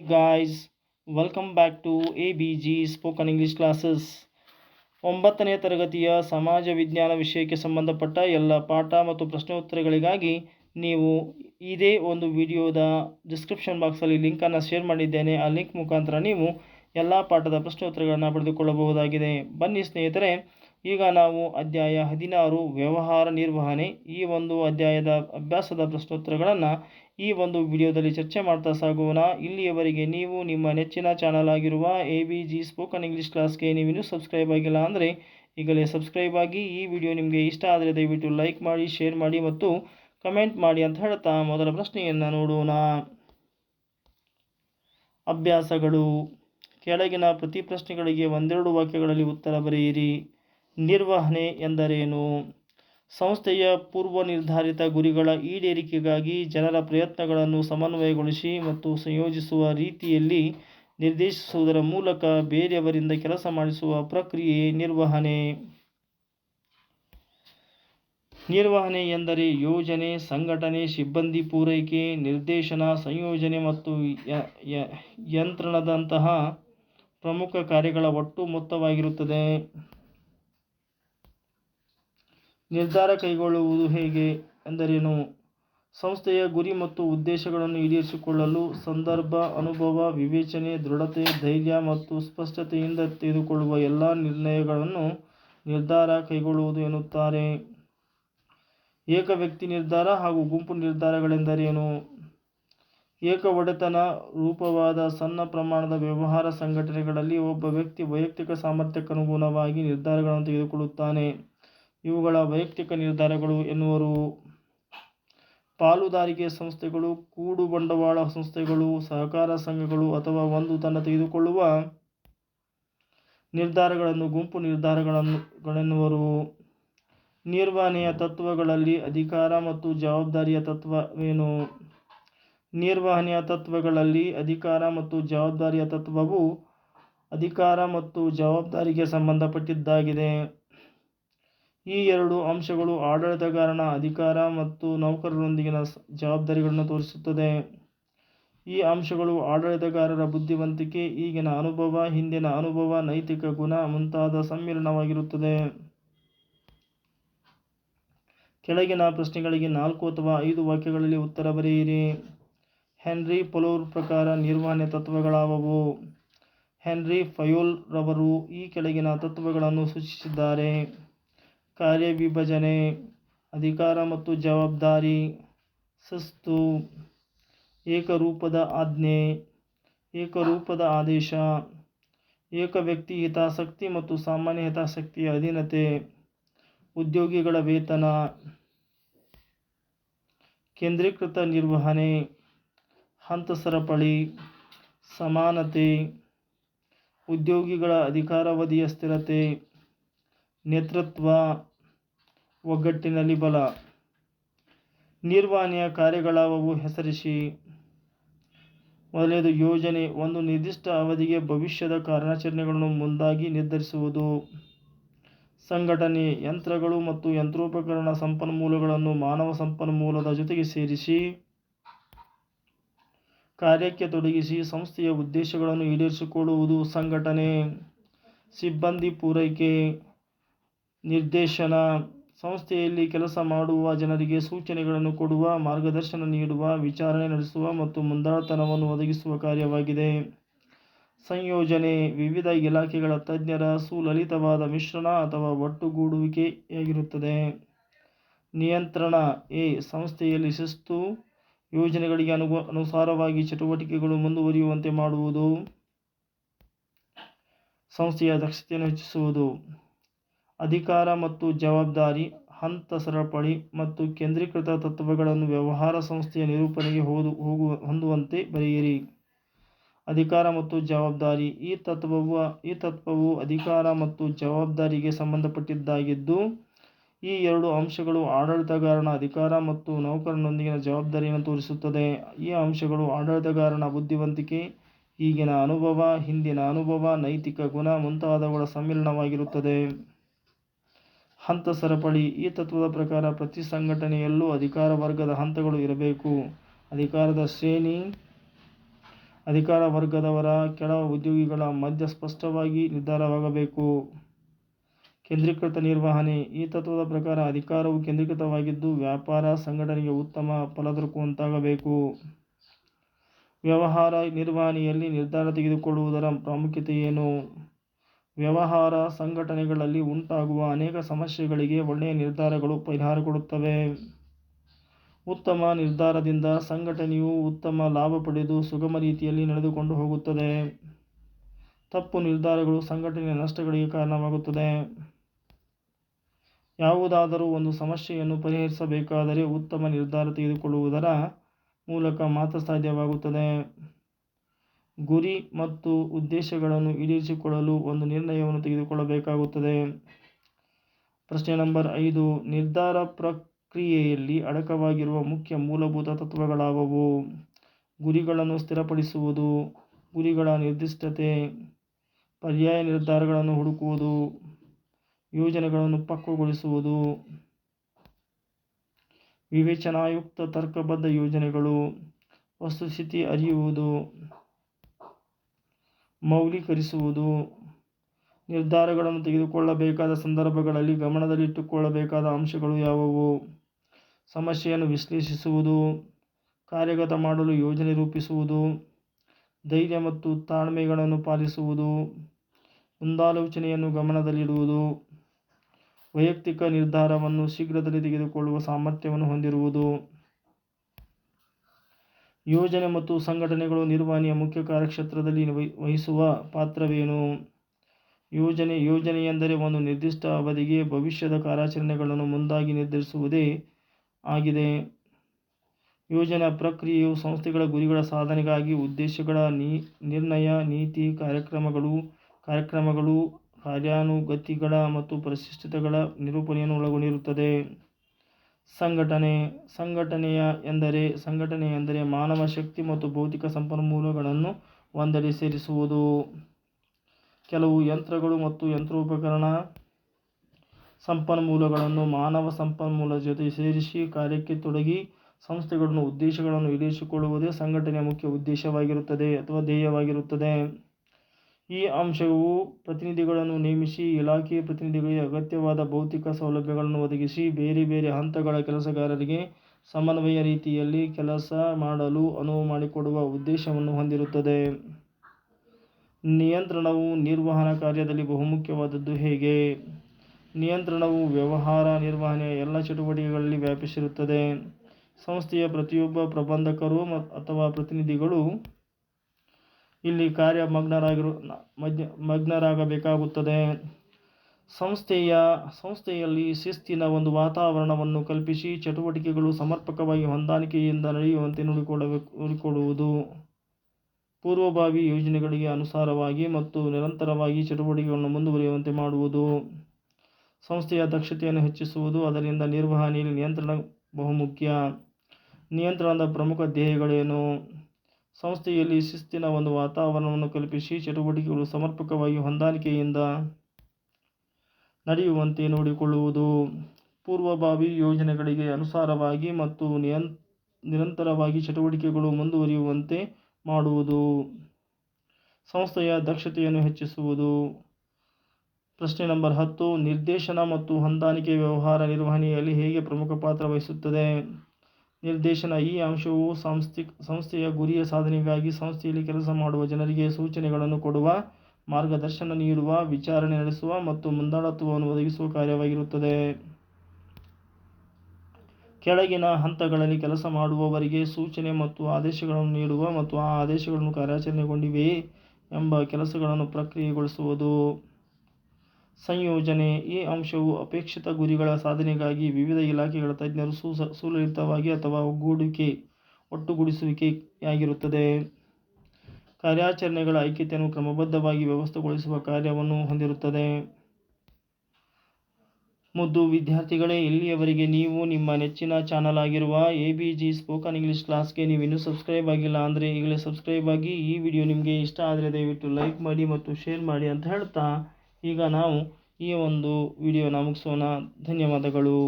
guys welcome back to A B G spoken English classes ಒಂಬತ್ತನೇ ತರಗತಿಯ ಸಮಾಜ ವಿಜ್ಞಾನ ವಿಷಯಕ್ಕೆ ಸಂಬಂಧಪಟ್ಟ ಎಲ್ಲ ಪಾಠ ಮತ್ತು ಪ್ರಶ್ನೋತ್ತರಗಳಿಗಾಗಿ ನೀವು ಇದೇ ಒಂದು ವಿಡಿಯೋದ ಡಿಸ್ಕ್ರಿಪ್ಷನ್ ಬಾಕ್ಸಲ್ಲಿ ಲಿಂಕನ್ನು ಶೇರ್ ಮಾಡಿದ್ದೇನೆ. ಆ ಲಿಂಕ್ ಮುಖಾಂತರ ನೀವು ಎಲ್ಲ ಪಾಠದ ಪ್ರಶ್ನೋತ್ತರಗಳನ್ನು ಪಡೆದುಕೊಳ್ಳಬಹುದಾಗಿದೆ. ಬನ್ನಿ ಸ್ನೇಹಿತರೆ ಈಗ ನಾವು ಅಧ್ಯಾಯ ಹದಿನಾರು, ವ್ಯವಹಾರ ನಿರ್ವಹಣೆ, ಈ ಒಂದು ಅಧ್ಯಾಯದ ಅಭ್ಯಾಸದ ಪ್ರಶ್ನೋತ್ತರಗಳನ್ನು ಈ ಒಂದು ವಿಡಿಯೋದಲ್ಲಿ ಚರ್ಚೆ ಮಾಡ್ತಾ ಸಾಗೋಣ. ಇಲ್ಲಿಯವರೆಗೆ ನೀವು ನಿಮ್ಮ ನೆಚ್ಚಿನ ಚಾನಲ್ ಆಗಿರುವ A B G spoken English ಕ್ಲಾಸ್ಗೆ ನೀವಿನ್ನೂ ಸಬ್ಸ್ಕ್ರೈಬ್ ಆಗಿಲ್ಲ ಅಂದರೆ ಈಗಲೇ ಸಬ್ಸ್ಕ್ರೈಬ್ ಆಗಿ ಈ ವಿಡಿಯೋ ನಿಮಗೆ ಇಷ್ಟ ಆದರೆ ದಯವಿಟ್ಟು ಲೈಕ್ ಮಾಡಿ, ಶೇರ್ ಮಾಡಿ ಮತ್ತು ಕಮೆಂಟ್ ಮಾಡಿ ಅಂತ ಹೇಳ್ತಾ ಮೊದಲ ಪ್ರಶ್ನೆಯನ್ನು ನೋಡೋಣ. ಅಭ್ಯಾಸಗಳು. ಕೆಳಗಿನ ಪ್ರತಿ ಪ್ರಶ್ನೆಗಳಿಗೆ ಒಂದೆರಡು ವಾಕ್ಯಗಳಲ್ಲಿ ಉತ್ತರ ಬರೆಯಿರಿ. ನಿರ್ವಹಣೆ ಎಂದರೇನು? ಸಂಸ್ಥೆಯ ಪೂರ್ವ ನಿರ್ಧಾರಿತ ಗುರಿಗಳ ಈಡೇರಿಕೆಗಾಗಿ ಜನರ ಪ್ರಯತ್ನಗಳನ್ನು ಸಮನ್ವಯಗೊಳಿಸಿ ಮತ್ತು ಸಂಯೋಜಿಸುವ ರೀತಿಯಲ್ಲಿ ನಿರ್ದೇಶಿಸುವುದರ ಮೂಲಕ ಬೇರೆಯವರಿಂದ ಕೆಲಸ ಮಾಡಿಸುವ ಪ್ರಕ್ರಿಯೆ ನಿರ್ವಹಣೆ. ನಿರ್ವಹಣೆ ಎಂದರೆ ಯೋಜನೆ, ಸಂಘಟನೆ, ಸಿಬ್ಬಂದಿ ಪೂರೈಕೆ, ನಿರ್ದೇಶನ, ಸಂಯೋಜನೆ ಮತ್ತು ಯಂತ್ರಣದಂತಹ ಪ್ರಮುಖ ಕಾರ್ಯಗಳ ಒಟ್ಟು ಮೊತ್ತವಾಗಿರುತ್ತದೆ. ನಿರ್ಧಾರ ಕೈಗೊಳ್ಳುವುದು ಹೇಗೆ ಎಂದರೇನು? ಸಂಸ್ಥೆಯ ಗುರಿ ಮತ್ತು ಉದ್ದೇಶಗಳನ್ನು ಈಡೇರಿಸಿಕೊಳ್ಳಲು ಸಂದರ್ಭ, ಅನುಭವ, ವಿವೇಚನೆ, ದೃಢತೆ, ಧೈರ್ಯ ಮತ್ತು ಸ್ಪಷ್ಟತೆಯಿಂದ ತೆಗೆದುಕೊಳ್ಳುವ ಎಲ್ಲ ನಿರ್ಣಯಗಳನ್ನು ನಿರ್ಧಾರ ಕೈಗೊಳ್ಳುವುದು ಎನ್ನುತ್ತಾರೆ. ಏಕ ವ್ಯಕ್ತಿ ನಿರ್ಧಾರ ಹಾಗೂ ಗುಂಪು ನಿರ್ಧಾರಗಳೆಂದರೇನು? ಏಕ ಒಡೆತನ, ರೂಪವಾದ, ಸಣ್ಣ ಪ್ರಮಾಣದ ವ್ಯವಹಾರ ಸಂಘಟನೆಗಳಲ್ಲಿ ಒಬ್ಬ ವ್ಯಕ್ತಿ ವೈಯಕ್ತಿಕ ಸಾಮರ್ಥ್ಯಕ್ಕನುಗುಣವಾಗಿ ನಿರ್ಧಾರಗಳನ್ನು ತೆಗೆದುಕೊಳ್ಳುತ್ತಾನೆ. ಇವುಗಳ ವೈಯಕ್ತಿಕ ನಿರ್ಧಾರಗಳು ಎನ್ನುವರು. ಪಾಲುದಾರಿಕೆ ಸಂಸ್ಥೆಗಳು, ಕೂಡು ಬಂಡವಾಳ ಸಂಸ್ಥೆಗಳು, ಸಹಕಾರ ಸಂಘಗಳು ಅಥವಾ ಒಂದು ತನ್ನ ತೆಗೆದುಕೊಳ್ಳುವ ನಿರ್ಧಾರಗಳನ್ನು ಗುಂಪು ನಿರ್ಧಾರಗಳನ್ನುಗಳೆನ್ನುವರು. ನಿರ್ವಹಣೆಯ ತತ್ವಗಳಲ್ಲಿ ಅಧಿಕಾರ ಮತ್ತು ಜವಾಬ್ದಾರಿಯ ತತ್ವವೇನು? ನಿರ್ವಹಣೆಯ ತತ್ವಗಳಲ್ಲಿ ಅಧಿಕಾರ ಮತ್ತು ಜವಾಬ್ದಾರಿಯ ತತ್ವವು ಅಧಿಕಾರ ಮತ್ತು ಜವಾಬ್ದಾರಿಗೆ ಸಂಬಂಧಪಟ್ಟಿದ್ದಾಗಿದೆ. ಈ ಎರಡು ಅಂಶಗಳು ಆಡಳಿತಗಾರನ ಅಧಿಕಾರ ಮತ್ತು ನೌಕರರೊಂದಿಗಿನ ಜವಾಬ್ದಾರಿಗಳನ್ನು ತೋರಿಸುತ್ತದೆ. ಈ ಅಂಶಗಳು ಆಡಳಿತಗಾರರ ಬುದ್ಧಿವಂತಿಕೆ, ಈಗಿನ ಅನುಭವ, ಹಿಂದಿನ ಅನುಭವ, ನೈತಿಕ ಗುಣ ಮುಂತಾದ ಸಮ್ಮಿಲನವಾಗಿರುತ್ತದೆ. ಕೆಳಗಿನ ಪ್ರಶ್ನೆಗಳಿಗೆ ನಾಲ್ಕು ಅಥವಾ ಐದು ವಾಕ್ಯಗಳಲ್ಲಿ ಉತ್ತರ ಬರೆಯಿರಿ. ಹೆನ್ರಿ ಪೊಲೋರ್ ಪ್ರಕಾರ ನಿರ್ವಹಣೆ ತತ್ವಗಳಾವವು. ಹೆನ್ರಿ ಫಯೋಲ್ ರವರು ಈ ಕೆಳಗಿನ ತತ್ವಗಳನ್ನು ಸೂಚಿಸಿದ್ದಾರೆ. ಕಾರ್ಯವಿಭಜನೆ, ಅಧಿಕಾರ ಮತ್ತು ಜವಾಬ್ದಾರಿ ಶಿಸ್ತು ಏಕರೂಪದ ಆಜ್ಞೆ, ಏಕರೂಪದ ಆದೇಶ ಏಕ ವ್ಯಕ್ತಿ ಹಿತಾಸಕ್ತಿ ಮತ್ತು ಸಾಮಾನ್ಯ ಹಿತಾಸಕ್ತಿಯ ಅಧೀನತೆ, ಉದ್ಯೋಗಿಗಳ ವೇತನ, ಕೇಂದ್ರೀಕೃತ ನಿರ್ವಹಣೆ ಹಂತ ಸರಪಳಿ ಸಮಾನತೆ, ಉದ್ಯೋಗಿಗಳ ಅಧಿಕಾರಾವಧಿಯ ಸ್ಥಿರತೆ, ನೇತೃತ್ವ ಒಗ್ಗಟ್ಟಿನಲ್ಲಿ ಬಲ. ನಿರ್ವಹಣೆಯ ಕಾರ್ಯಗಳಾವವು ಹೆಸರಿಸಿ. ಮೊದಲನೇದು ಯೋಜನೆ ಒಂದು ನಿರ್ದಿಷ್ಟ ಅವಧಿಗೆ ಭವಿಷ್ಯದ ಕಾರ್ಯಾಚರಣೆಗಳನ್ನು ಮುಂದಾಗಿ ನಿರ್ಧರಿಸುವುದು. ಸಂಘಟನೆ, ಯಂತ್ರಗಳು ಮತ್ತು ಯಂತ್ರೋಪಕರಣ ಸಂಪನ್ಮೂಲಗಳನ್ನು ಮಾನವ ಸಂಪನ್ಮೂಲದ ಜೊತೆಗೆ ಸೇರಿಸಿ. ಕಾರ್ಯಕ್ಕೆ ತೊಡಗಿಸಿ ಸಂಸ್ಥೆಯ ಉದ್ದೇಶಗಳನ್ನು ಈಡೇರಿಸಿಕೊಳ್ಳುವುದು. ಸಂಘಟನೆ, ಸಿಬ್ಬಂದಿ ಪೂರೈಕೆ, ನಿರ್ದೇಶನ ಸಂಸ್ಥೆಯಲ್ಲಿ ಕೆಲಸ ಮಾಡುವ ಜನರಿಗೆ ಸೂಚನೆಗಳನ್ನು ಕೊಡುವ, ಮಾರ್ಗದರ್ಶನ ನೀಡುವ, ವಿಚಾರಣೆ ನಡೆಸುವ ಮತ್ತು ಮುಂದಾಳತನವನ್ನು ಒದಗಿಸುವ ಕಾರ್ಯವಾಗಿದೆ. ಸಂಯೋಜನೆ ವಿವಿಧ ಇಲಾಖೆಗಳ ತಜ್ಞರ ಸುಲಲಿತವಾದ ಮಿಶ್ರಣ ಅಥವಾ ಒಟ್ಟುಗೂಡುವಿಕೆಯಾಗಿರುತ್ತದೆ. ನಿಯಂತ್ರಣ ಎ ಸಂಸ್ಥೆಯಲ್ಲಿ ಶಿಸ್ತು ಯೋಜನೆಗಳಿಗೆ ಅನುಗು, ಅನುಸಾರವಾಗಿ ಚಟುವಟಿಕೆಗಳು ಮುಂದುವರಿಯುವಂತೆ ಮಾಡುವುದು. ಸಂಸ್ಥೆಯ ದಕ್ಷತೆಯನ್ನು ಹೆಚ್ಚಿಸುವುದು. ಅಧಿಕಾರ ಮತ್ತು ಜವಾಬ್ದಾರಿ, ಹಂತ ಸರಪಳಿ ಮತ್ತು ಕೇಂದ್ರೀಕೃತ ತತ್ವಗಳನ್ನು ವ್ಯವಹಾರ ಸಂಸ್ಥೆಯ ನಿರೂಪಣೆಗೆ ಹೋದು ಹೋಗುವ ಹೊಂದುವಂತೆ ಬರೆಯಿರಿ. ಅಧಿಕಾರ ಮತ್ತು ಜವಾಬ್ದಾರಿ. ಈ ತತ್ವವು ಈ ತತ್ವವು ಅಧಿಕಾರ ಮತ್ತು ಜವಾಬ್ದಾರಿಗೆ ಸಂಬಂಧಪಟ್ಟಿದ್ದಾಗಿದ್ದು, ಈ ಎರಡು ಅಂಶಗಳು ಆಡಳಿತಗಾರನ ಅಧಿಕಾರ ಮತ್ತು ನೌಕರನೊಂದಿಗಿನ ಜವಾಬ್ದಾರಿಯನ್ನು ತೋರಿಸುತ್ತದೆ. ಈ ಅಂಶಗಳು ಆಡಳಿತಗಾರನ ಬುದ್ಧಿವಂತಿಕೆ, ಈಗಿನ ಅನುಭವ, ಹಿಂದಿನ ಅನುಭವ, ನೈತಿಕ ಗುಣ ಮುಂತಾದವುಗಳ ಸಮ್ಮಿಲನವಾಗಿರುತ್ತದೆ. ಹಂತ ಸರಪಳಿ, ಈ ತತ್ವದ ಪ್ರಕಾರ ಪ್ರತಿ ಸಂಘಟನೆಯಲ್ಲೂ ಅಧಿಕಾರ ವರ್ಗದ ಹಂತಗಳು ಇರಬೇಕು. ಅಧಿಕಾರದ ಶ್ರೇಣಿ, ಅಧಿಕಾರ ವರ್ಗದವರ ಕೆಳ ಉದ್ಯೋಗಿಗಳ ಮಧ್ಯ ಸ್ಪಷ್ಟವಾಗಿ ನಿರ್ಧಾರವಾಗಬೇಕು. ಕೇಂದ್ರೀಕೃತ ನಿರ್ವಹಣೆ, ಈ ತತ್ವದ ಪ್ರಕಾರ ಅಧಿಕಾರವು ಕೇಂದ್ರೀಕೃತವಾಗಿದ್ದು ವ್ಯಾಪಾರ ಸಂಘಟನೆಗೆ ಉತ್ತಮ ಫಲ ದೊರಕುವಂತಾಗಬೇಕು. ವ್ಯವಹಾರ ನಿರ್ವಹಣೆಯಲ್ಲಿ ನಿರ್ಧಾರ ತೆಗೆದುಕೊಳ್ಳುವುದರ ಪ್ರಾಮುಖ್ಯತೆ ಏನು? ವ್ಯವಹಾರ ಸಂಘಟನೆಗಳಲ್ಲಿ ಉಂಟಾಗುವ ಅನೇಕ ಸಮಸ್ಯೆಗಳಿಗೆ ಒಳ್ಳೆಯ ನಿರ್ಧಾರಗಳು ಪರಿಹಾರ ಕೊಡುತ್ತವೆ. ಉತ್ತಮ ನಿರ್ಧಾರದಿಂದ ಸಂಘಟನೆಯು ಉತ್ತಮ ಲಾಭ ಪಡೆದು ಸುಗಮ ರೀತಿಯಲ್ಲಿ ನಡೆದುಕೊಂಡು ಹೋಗುತ್ತದೆ. ತಪ್ಪು ನಿರ್ಧಾರಗಳು ಸಂಘಟನೆಯ ನಷ್ಟಗಳಿಗೆ ಕಾರಣವಾಗುತ್ತದೆ. ಯಾವುದಾದರೂ ಒಂದು ಸಮಸ್ಯೆಯನ್ನು ಪರಿಹರಿಸಬೇಕಾದರೆ ಉತ್ತಮ ನಿರ್ಧಾರ ತೆಗೆದುಕೊಳ್ಳುವುದರ ಮೂಲಕ ಮಾತ್ರ ಸಾಧ್ಯವಾಗುತ್ತದೆ. ಗುರಿ ಮತ್ತು ಉದ್ದೇಶಗಳನ್ನು ಈಡೇರಿಸಿಕೊಳ್ಳಲು ಒಂದು ನಿರ್ಣಯವನ್ನು ತೆಗೆದುಕೊಳ್ಳಬೇಕಾಗುತ್ತದೆ. ಪ್ರಶ್ನೆ ನಂಬರ್ ಐದು, ನಿರ್ಧಾರ ಪ್ರಕ್ರಿಯೆಯಲ್ಲಿ ಅಡಕವಾಗಿರುವ ಮುಖ್ಯ ಮೂಲಭೂತ ತತ್ವಗಳಾವವು? ಗುರಿಗಳನ್ನು ಸ್ಥಿರಪಡಿಸುವುದು, ಗುರಿಗಳ ನಿರ್ದಿಷ್ಟತೆ, ಪರ್ಯಾಯ ನಿರ್ಧಾರಗಳನ್ನು ಹುಡುಕುವುದು, ಯೋಜನೆಗಳನ್ನು ಪಕ್ವಗೊಳಿಸುವುದು, ವಿವೇಚನಾಯುಕ್ತ ತರ್ಕಬದ್ಧ ಯೋಜನೆಗಳು, ವಸ್ತುಸ್ಥಿತಿ ಅರಿಯುವುದು ಮೌಲ್ಯೀಕರಿಸುವುದು, ನಿರ್ಧಾರಗಳನ್ನು ತೆಗೆದುಕೊಳ್ಳಬೇಕಾದ ಸಂದರ್ಭಗಳಲ್ಲಿ ಗಮನದಲ್ಲಿಟ್ಟುಕೊಳ್ಳಬೇಕಾದ ಅಂಶಗಳು ಯಾವುವು? ಸಮಸ್ಯೆಯನ್ನು ವಿಶ್ಲೇಷಿಸುವುದು, ಕಾರ್ಯಗತ ಮಾಡಲು ಯೋಜನೆ ರೂಪಿಸುವುದು, ಧೈರ್ಯ ಮತ್ತು ತಾಳ್ಮೆಗಳನ್ನು ಪಾಲಿಸುವುದು, ಮುಂದಾಲೋಚನೆಯನ್ನು ಗಮನದಲ್ಲಿಡುವುದು, ವೈಯಕ್ತಿಕ ನಿರ್ಧಾರವನ್ನು ಶೀಘ್ರದಲ್ಲಿ ತೆಗೆದುಕೊಳ್ಳುವ ಸಾಮರ್ಥ್ಯವನ್ನು ಹೊಂದಿರುವುದು. ಯೋಜನೆ ಮತ್ತು ಸಂಘಟನೆಗಳು ನಿರ್ವಹಣೆಯ ಮುಖ್ಯ ಕಾರ್ಯಕ್ಷೇತ್ರದಲ್ಲಿ ವಹಿಸುವ ಪಾತ್ರವೇನು? ಯೋಜನೆ ಯೋಜನೆ ಎಂದರೆ ಒಂದು ನಿರ್ದಿಷ್ಟ ಅವಧಿಗೆ ಭವಿಷ್ಯದ ಕಾರ್ಯಾಚರಣೆಗಳನ್ನು ಮುಂದಾಗಿ ನಿರ್ಧರಿಸುವುದೇ ಆಗಿದೆ. ಯೋಜನಾ ಪ್ರಕ್ರಿಯೆಯು ಸಂಸ್ಥೆಗಳ ಗುರಿಗಳ ಸಾಧನೆಗಾಗಿ ಉದ್ದೇಶಗಳ ನಿರ್ಣಯ, ನೀತಿ, ಕಾರ್ಯಕ್ರಮಗಳು ಕಾರ್ಯಕ್ರಮಗಳು, ಕಾರ್ಯಾನುಗತಿಗಳ ಮತ್ತು ಪರಿಶಿಷ್ಟತೆಗಳ ನಿರೂಪಣೆಯನ್ನು ಒಳಗೊಂಡಿರುತ್ತದೆ. ಸಂಘಟನೆ, ಸಂಘಟನೆಯ ಎಂದರೆ, ಸಂಘಟನೆ ಎಂದರೆ ಮಾನವ ಶಕ್ತಿ ಮತ್ತು ಭೌತಿಕ ಸಂಪನ್ಮೂಲಗಳನ್ನು ಒಂದೆಡೆ ಸೇರಿಸುವುದು. ಕೆಲವು ಯಂತ್ರಗಳು ಮತ್ತು ಯಂತ್ರೋಪಕರಣ ಸಂಪನ್ಮೂಲಗಳನ್ನು ಮಾನವ ಸಂಪನ್ಮೂಲ ಜೊತೆ ಸೇರಿಸಿ ಕಾರ್ಯಕ್ಕೆ ತೊಡಗಿ ಸಂಸ್ಥೆಗಳನ್ನು, ಉದ್ದೇಶಗಳನ್ನು ಈಡೇರಿಸಿಕೊಳ್ಳುವುದೇ ಸಂಘಟನೆಯ ಮುಖ್ಯ ಉದ್ದೇಶವಾಗಿರುತ್ತದೆ ಅಥವಾ ಧ್ಯೇಯವಾಗಿರುತ್ತದೆ. ಈ ಅಂಶವು ಪ್ರತಿನಿಧಿಗಳನ್ನು ನೇಮಿಸಿ ಇಲಾಖೆಯ ಪ್ರತಿನಿಧಿಗಳಿಗೆ ಅಗತ್ಯವಾದ ಭೌತಿಕ ಸೌಲಭ್ಯಗಳನ್ನು ಒದಗಿಸಿ ಬೇರೆ ಬೇರೆ ಹಂತಗಳ ಕೆಲಸಗಾರರಿಗೆ ಸಮನ್ವಯ ರೀತಿಯಲ್ಲಿ ಕೆಲಸ ಮಾಡಲು ಅನುವು ಮಾಡಿಕೊಡುವ ಉದ್ದೇಶವನ್ನು ಹೊಂದಿರುತ್ತದೆ. ನಿಯಂತ್ರಣವು ನಿರ್ವಹಣಾ ಕಾರ್ಯದಲ್ಲಿ ಬಹುಮುಖ್ಯವಾದದ್ದು ಹೇಗೆ? ನಿಯಂತ್ರಣವು ವ್ಯವಹಾರ ನಿರ್ವಹಣೆಯ ಎಲ್ಲ ಚಟುವಟಿಕೆಗಳಲ್ಲಿ ವ್ಯಾಪಿಸಿರುತ್ತದೆ. ಸಂಸ್ಥೆಯ ಪ್ರತಿಯೊಬ್ಬ ಪ್ರಬಂಧಕರು ಅಥವಾ ಪ್ರತಿನಿಧಿಗಳು ಇಲ್ಲಿ ಕಾರ್ಯ ಮಗ್ನರಾಗಿರು ಮಗ್ನರಾಗಬೇಕಾಗುತ್ತದೆ. ಸಂಸ್ಥೆಯ ಸಂಸ್ಥೆಯಲ್ಲಿ ಶಿಸ್ತಿನ ಒಂದು ವಾತಾವರಣವನ್ನು ಕಲ್ಪಿಸಿ ಚಟುವಟಿಕೆಗಳು ಸಮರ್ಪಕವಾಗಿ ಹೊಂದಾಣಿಕೆಯಿಂದ ನಡೆಯುವಂತೆ ನೋಡಿಕೊಳ್ಳಬೇಕು ನೋಡಿಕೊಳ್ಳುವುದು ಪೂರ್ವಭಾವಿ ಯೋಜನೆಗಳಿಗೆ ಅನುಸಾರವಾಗಿ ಮತ್ತು ನಿರಂತರವಾಗಿ ಚಟುವಟಿಕೆಗಳನ್ನು ಮುಂದುವರಿಯುವಂತೆ ಮಾಡುವುದು. ಸಂಸ್ಥೆಯ ದಕ್ಷತೆಯನ್ನು ಹೆಚ್ಚಿಸುವುದು, ಅದರಿಂದ ನಿರ್ವಹಣೆಯಲ್ಲಿ ನಿಯಂತ್ರಣ ಬಹುಮುಖ್ಯ. ನಿಯಂತ್ರಣದ ಪ್ರಮುಖ ಧ್ಯೇಯಗಳೇನು? ಸಂಸ್ಥೆಯಲ್ಲಿ ಶಿಸ್ತಿನ ಒಂದು ವಾತಾವರಣವನ್ನು ಕಲ್ಪಿಸಿ ಚಟುವಟಿಕೆಗಳು ಸಮರ್ಪಕವಾಗಿ ಹೊಂದಾಣಿಕೆಯಿಂದ ನಡೆಯುವಂತೆ ನೋಡಿಕೊಳ್ಳುವುದು. ಪೂರ್ವಭಾವಿ ಯೋಜನೆಗಳಿಗೆ ಅನುಸಾರವಾಗಿ ಮತ್ತು ನಿಯಂ, ನಿರಂತರವಾಗಿ ಚಟುವಟಿಕೆಗಳು ಮುಂದುವರಿಯುವಂತೆ ಮಾಡುವುದು. ಸಂಸ್ಥೆಯ ದಕ್ಷತೆಯನ್ನು ಹೆಚ್ಚಿಸುವುದು. ಪ್ರಶ್ನೆ ನಂಬರ್ ಹತ್ತು, ನಿರ್ದೇಶನ ಮತ್ತು ಹೊಂದಾಣಿಕೆ ವ್ಯವಹಾರ ನಿರ್ವಹಣೆಯಲ್ಲಿ ಹೇಗೆ ಪ್ರಮುಖ ಪಾತ್ರ ವಹಿಸುತ್ತದೆ? ನಿರ್ದೇಶನ ಈ ಅಂಶವು ಸಂಸ್ಥೆ, ಸಂಸ್ಥೆಯ ಗುರಿಯ ಸಾಧನೆಗಾಗಿ ಸಂಸ್ಥೆಯಲ್ಲಿ ಕೆಲಸ ಮಾಡುವ ಜನರಿಗೆ ಸೂಚನೆಗಳನ್ನು ಕೊಡುವ, ಮಾರ್ಗದರ್ಶನ ನೀಡುವ, ವಿಚಾರಣೆ ನಡೆಸುವ ಮತ್ತು ಮುಂದಾಳತ್ವವನ್ನು ಒದಗಿಸುವ ಕಾರ್ಯವಾಗಿರುತ್ತದೆ. ಕೆಳಗಿನ ಹಂತಗಳಲ್ಲಿ ಕೆಲಸ ಮಾಡುವವರಿಗೆ ಸೂಚನೆ ಮತ್ತು ಆದೇಶಗಳನ್ನು ನೀಡುವ ಮತ್ತು ಆ ಆದೇಶಗಳನ್ನು ಕಾರ್ಯಾಚರಣೆಗೊಂಡಿವೆಯೇ ಎಂಬ ಕೆಲಸಗಳನ್ನು ಪ್ರಕ್ರಿಯೆಗೊಳಿಸುವುದು. ಸಂಯೋಜನೆ. ಈ ಅಂಶವು ಅಪೇಕ್ಷಿತ ಗುರಿಗಳ ಸಾಧನೆಗಾಗಿ ವಿವಿಧ ಇಲಾಖೆಗಳ ತಜ್ಞರು ಸುಲಲಿತವಾಗಿ ಅಥವಾ ಒಗ್ಗೂಡಿಕೆ, ಒಟ್ಟುಗೂಡಿಸುವಿಕೆಯಾಗಿರುತ್ತದೆ. ಕಾರ್ಯಾಚರಣೆಗಳ ಐಕ್ಯತೆಯನ್ನು ಕ್ರಮಬದ್ಧವಾಗಿ ವ್ಯವಸ್ಥೆಗೊಳಿಸುವ ಕಾರ್ಯವನ್ನು ಹೊಂದಿರುತ್ತದೆ. ಮುದ್ದು ವಿದ್ಯಾರ್ಥಿಗಳೇ, ಇಲ್ಲಿಯವರೆಗೆ ನೀವು ನಿಮ್ಮ ನೆಚ್ಚಿನ ಚಾನಲ್ ಆಗಿರುವ A B G spoken English ಕ್ಲಾಸ್ಗೆ ನೀವು ಇನ್ನೂ ಸಬ್ಸ್ಕ್ರೈಬ್ ಆಗಿಲ್ಲ ಅಂದರೆ ಈಗಲೇ ಸಬ್ಸ್ಕ್ರೈಬ್ ಆಗಿ ಈ ವಿಡಿಯೋ ನಿಮಗೆ ಇಷ್ಟ ಆದರೆ ದಯವಿಟ್ಟು ಲೈಕ್ ಮಾಡಿ ಮತ್ತು ಶೇರ್ ಮಾಡಿ ಅಂತ ಹೇಳ್ತಾ ಈಗ ನಾವು ಈ ಒಂದು ವಿಡಿಯೋನ ಮುಗಿಸೋಣ. ಧನ್ಯವಾದಗಳು.